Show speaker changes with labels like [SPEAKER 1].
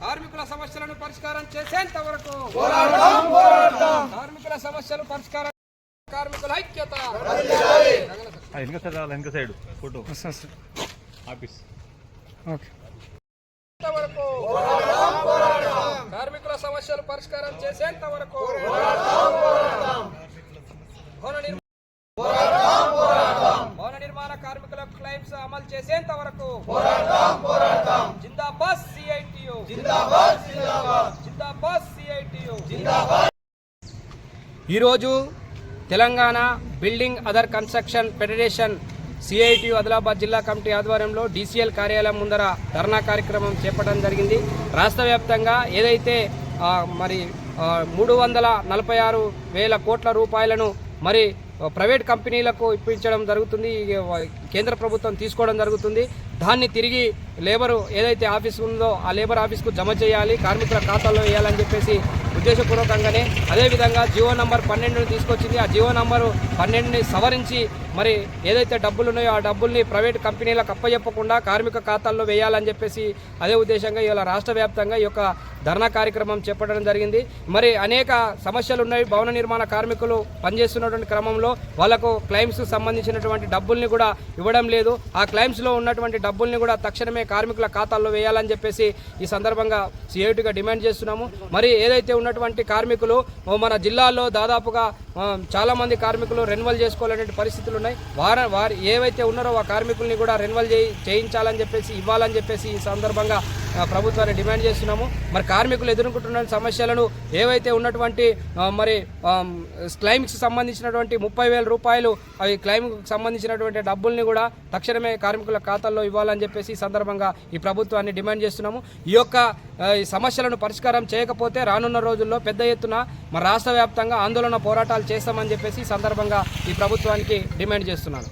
[SPEAKER 1] కార్మికుల సమస్యలను పరిష్కారం చేసేంత వరకు కార్మికుల సమస్యలు పరిష్కారం కార్మికుల ఐక్యత.
[SPEAKER 2] వెనక సైడ్ రావాలి వెనక సైడ్ ఫోటో. ఆఫీస్.
[SPEAKER 3] ఓకే.
[SPEAKER 1] కార్మికుల సమస్యలు పరిష్కారం చేసేంత వరకు భవన నిర్మాణ భవన నిర్మాణ కార్మికుల క్లైమ్స్ అమలు చేసేంత వరకు ఈరోజు Telangana building other construction federation CIT Adilabad జిల్లా కమిటీ ఆధ్వర్యంలో డీసీఎల్ కార్యాలయం ముందర ధర్నా కార్యక్రమం చేపట్టడం జరిగింది. రాష్ట్ర వ్యాప్తంగా ఏదైతే మరి మూడు వందల నలభై ఆరు వేల కోట్ల రూపాయలను మరి ప్రైవేట్ కంపెనీలకు ఇప్పించడం జరుగుతుంది కేంద్ర ప్రభుత్వం తీసుకోవడం జరుగుతుంది. దాన్ని తిరిగి లేబరు ఏదైతే ఆఫీస్ ఉందో ఆ లేబర్ ఆఫీస్కు జమ చేయాలి కార్మికుల ఖాతాల్లో వేయాలని చెప్పేసి ఉద్దేశపూర్వకంగానే. అదేవిధంగా జియో నంబర్ పన్నెండును తీసుకొచ్చింది. ఆ జియో నంబరు పన్నెండుని సవరించి మరి ఏదైతే డబ్బులు ఉన్నాయో ఆ డబ్బుల్ని ప్రైవేట్ కంపెనీలకు అప్పచెప్పకుండా కార్మిక ఖాతాల్లో వేయాలని చెప్పేసి అదే ఉద్దేశంగా ఇవాళ రాష్ట్ర వ్యాప్తంగా ఈ యొక్క ధర్నా కార్యక్రమం చేపట్టడం జరిగింది. మరి అనేక సమస్యలు ఉన్నాయి. భవన నిర్మాణ కార్మికులు పనిచేస్తున్నటువంటి క్రమంలో వాళ్ళకు క్లైమ్స్ సంబంధించినటువంటి డబ్బుల్ని కూడా ఇవ్వడం లేదు. ఆ క్లైమ్స్లో ఉన్నటువంటి డబ్బుల్ని కూడా తక్షణమే కార్మికుల ఖాతాల్లో వేయాలని చెప్పేసి ఈ సందర్భంగా సిఐటిగా డిమాండ్ చేస్తున్నాము. మరి ఏదైతే ఉన్నటువంటి కార్మికులు మన జిల్లాలో దాదాపుగా చాలామంది కార్మికులు రెన్యువల్ చేసుకోవాలనే పరిస్థితులు ఉన్నాయి వార వారు ఏవైతే ఉన్నారో ఆ కార్మికుల్ని కూడా రెన్యువల్ చేయి చేయించాలని చెప్పేసి ఇవ్వాలని చెప్పేసి ఈ సందర్భంగా ప్రభుత్వాన్ని డిమాండ్ చేస్తున్నాము. మరి కార్మికులు ఎదుర్కొంటున్న సమస్యలను ఏవైతే ఉన్నటువంటి మరి క్లైమ్కి సంబంధించినటువంటి ముప్పై వేల రూపాయలు అవి క్లైమ్కి సంబంధించినటువంటి డబ్బుల్ని కూడా తక్షణమే కార్మికుల ఖాతాల్లో ఇవ్వాలని చెప్పేసి ఈ సందర్భంగా ఈ ప్రభుత్వాన్ని డిమాండ్ చేస్తున్నాము. ఈ యొక్క ఈ సమస్యలను పరిష్కారం చేయకపోతే రానున్న రోజుల్లో పెద్ద ఎత్తున మన రాష్ట్ర వ్యాప్తంగా ఆందోళన పోరాటాలు చేస్తామని చెప్పేసి ఈ సందర్భంగా ఈ ప్రభుత్వానికి డిమాండ్ చేస్తున్నాను.